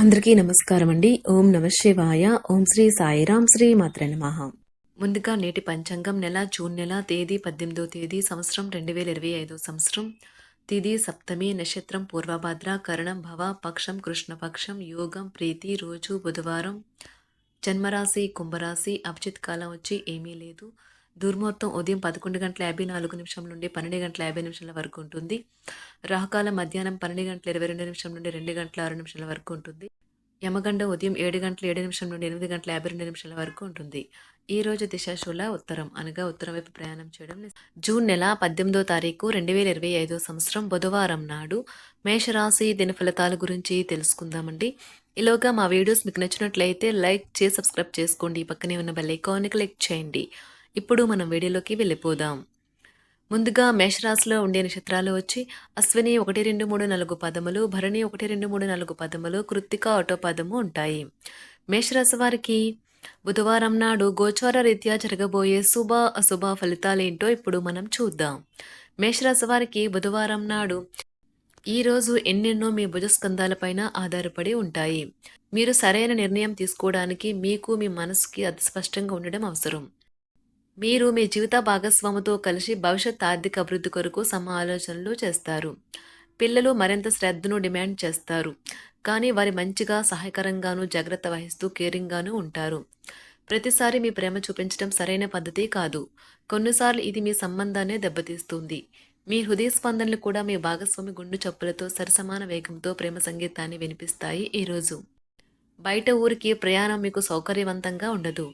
అందరికీ నమస్కారం అండి ఓం నమ శివాయ. ఓం శ్రీ సాయిరాం శ్రీ మాత్ర నమః. ముందుగా నేటి పంచాంగం నెల జూన్ నెల తేదీ పద్దెనిమిదో తేదీ సంవత్సరం రెండు వేల ఇరవై ఐదో సంవత్సరం. తిది సప్తమి నక్షత్రం పూర్వభద్ర కరణం భవ పక్షం కృష్ణపక్షం యోగం ప్రీతి రోజు బుధవారం. జన్మరాశి కుంభరాశి అభిజిత్ కాలం వచ్చి ఏమీ లేదు. దుర్ముహూర్తం ఉదయం పదకొండు గంటల యాభై నాలుగు నిమిషం నుండి పన్నెండు గంటల యాభై నిమిషాల వరకు ఉంటుంది. రాహుకాలం మధ్యాహ్నం పన్నెండు గంటల ఇరవై రెండు నిమిషం నుండి రెండు గంటల ఆరు నిమిషాల వరకు ఉంటుంది. యమగండ ఉదయం ఏడు గంటల ఏడు నిమిషం నుండి ఎనిమిది గంటల యాభై రెండు నిమిషాల వరకు ఉంటుంది. ఈ రోజు దిశాశూల ఉత్తరం అనగా ఉత్తరం వైపు ప్రయాణం చేయడం జూన్ నెల పద్దెనిమిదో తారీఖు రెండు వేల ఇరవై ఐదో సంవత్సరం బుధవారం నాడు మేషరాశి దిన ఫలితాల గురించి తెలుసుకుందామండి. ఈలోగా మా వీడియోస్ మీకు నచ్చినట్లయితే లైక్ చేసి సబ్స్క్రైబ్ చేసుకోండి. పక్కనే ఉన్న బెల్ ఐకాన్ని క్లిక్ చేయండి. ఇప్పుడు మనం వీడియోలోకి వెళ్ళిపోదాం. ముందుగా మేషరాశిలో ఉండే నక్షత్రాలు వచ్చి అశ్విని ఒకటి రెండు మూడు నాలుగు పదములు భరణి ఒకటి రెండు మూడు నాలుగు పదములు కృత్తిక ఆటో పదము ఉంటాయి. మేషరాశి వారికి బుధవారం నాడు గోచార రీత్యా జరగబోయే శుభ అశుభ ఫలితాలేంటో ఇప్పుడు మనం చూద్దాం. మేషరాశి వారికి బుధవారం నాడు ఈరోజు ఎన్నెన్నో మీ భుజస్కంధాలపైన ఆధారపడి ఉంటాయి. మీరు సరైన నిర్ణయం తీసుకోవడానికి మీకు మీ మనసుకి అతి స్పష్టంగా ఉండడం అవసరం. మీరు మీ జీవిత భాగస్వామితో కలిసి భవిష్యత్ ఆర్థిక అభివృద్ధి కొరకు సమాలోచనలు చేస్తారు. పిల్లలు మరింత శ్రద్ధను డిమాండ్ చేస్తారు. కానీ వారి మంచిగా సహాయకరంగాను జాగ్రత్త వహిస్తూ కేరింగ్గాను ఉంటారు. ప్రతిసారి మీ ప్రేమ చూపించడం సరైన పద్ధతి కాదు. కొన్నిసార్లు ఇది మీ సంబంధాన్ని దెబ్బతీస్తుంది. మీ హృదయ స్పందనలు కూడా మీ భాగస్వామి గుండు చప్పులతో సరసమాన వేగంతో ప్రేమ సంగీతాన్ని వినిపిస్తాయి ఈరోజు. బయట ఊరికి ప్రయాణం మీకు సౌకర్యవంతంగా ఉండదు.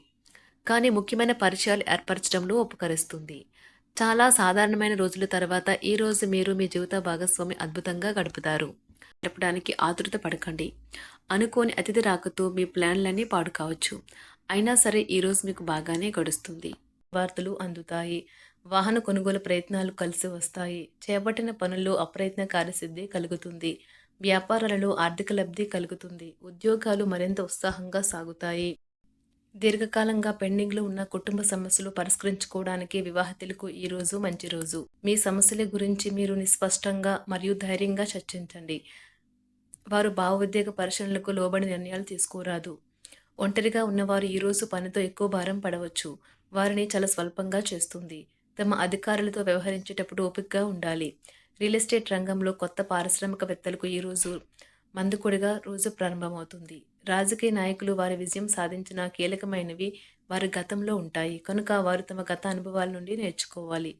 కానీ ముఖ్యమైన పరిచయాలు ఏర్పరచడంలో ఉపకరిస్తుంది. చాలా సాధారణమైన రోజుల తర్వాత ఈ రోజు మీరు మీ జీవిత భాగస్వామి అద్భుతంగా గడుపుతారు. గడపడానికి ఆతృత పడకండి. అనుకోని అతిథి రాకతో మీ ప్లాన్లన్నీ పాడు కావచ్చు. అయినా సరే ఈరోజు మీకు బాగానే గడుస్తుంది. వార్తలు అందుతాయి. వాహన కొనుగోలు ప్రయత్నాలు కలిసి వస్తాయి. చేపట్టిన పనుల్లో అప్రయత్న కార్యసిద్ధి కలుగుతుంది. వ్యాపారాలలో ఆర్థిక లబ్ధి కలుగుతుంది. ఉద్యోగాలు మరింత ఉత్సాహంగా సాగుతాయి. దీర్ఘకాలంగా పెండింగ్లో ఉన్న కుటుంబ సమస్యలు పరిష్కరించుకోవడానికి వివాహితులకు ఈ రోజు మంచి రోజు. మీ సమస్యల గురించి మీరు నిస్పష్టంగా మరియు ధైర్యంగా చర్చించండి. వారు భావోద్వేగ పరిశీలనలకు లోబడి నిర్ణయాలు తీసుకోరాదు. ఒంటరిగా ఉన్నవారు ఈ రోజు పనితో ఎక్కువ భారం పడవచ్చు. వారిని చాలా స్వల్పంగా చేస్తుంది. తమ అధికారులతో వ్యవహరించేటప్పుడు ఓపికగా ఉండాలి. రియల్ ఎస్టేట్ రంగంలో కొత్త పారిశ్రామికవేత్తలకు ఈ రోజు మందుకొడిగా రోజు ప్రారంభమవుతుంది. రాజకీయ నాయకులు వారి విజయం సాధించిన కీలకమైనవి వారి గతంలో ఉంటాయి. కనుక వారు తమ గత అనుభవాల నుండి నేర్చుకోవాలి.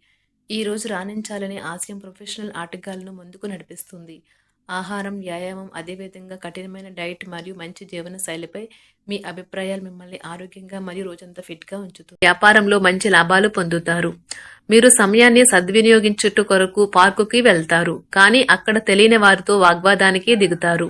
ఈ రోజు రాణించాలనే ఆశయం ప్రొఫెషనల్ ఆటగాళ్ళను ముందుకు నడిపిస్తుంది. ఆహారం వ్యాయామం అదేవిధంగా కఠినమైన డైట్ మరియు మంచి జీవన శైలిపై మీ అభిప్రాయాలు మిమ్మల్ని ఆరోగ్యంగా మరియు రోజంతా ఫిట్గా ఉంచుతుంది. వ్యాపారంలో మంచి లాభాలు పొందుతారు. మీరు సమయాన్ని సద్వినియోగించుట కొరకు పార్కుకి వెళ్తారు. కానీ అక్కడ తెలియని వారితో వాగ్వాదానికి దిగుతారు.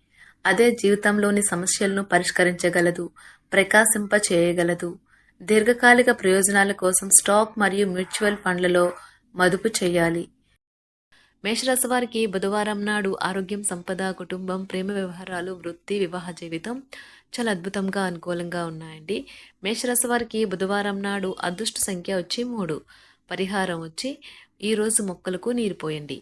అదే జీవితంలోని సమస్యలను పరిష్కరించగలదు ప్రకాశింప చేయగలదు. దీర్ఘకాలిక ప్రయోజనాల కోసం స్టాక్ మరియు మ్యూచువల్ ఫండ్లలో మదుపు చేయాలి. మేషరాశి వారికి బుధవారం నాడు ఆరోగ్యం సంపద కుటుంబం ప్రేమ వ్యవహారాలు వృత్తి వివాహ జీవితం చాలా అద్భుతంగా అనుకూలంగా ఉన్నాయండి. మేషరాశి వారికి బుధవారం నాడు అదృష్ట సంఖ్య వచ్చి మూడు. పరిహారం వచ్చి ఈరోజు మొక్కలకు నీరు పోయండి.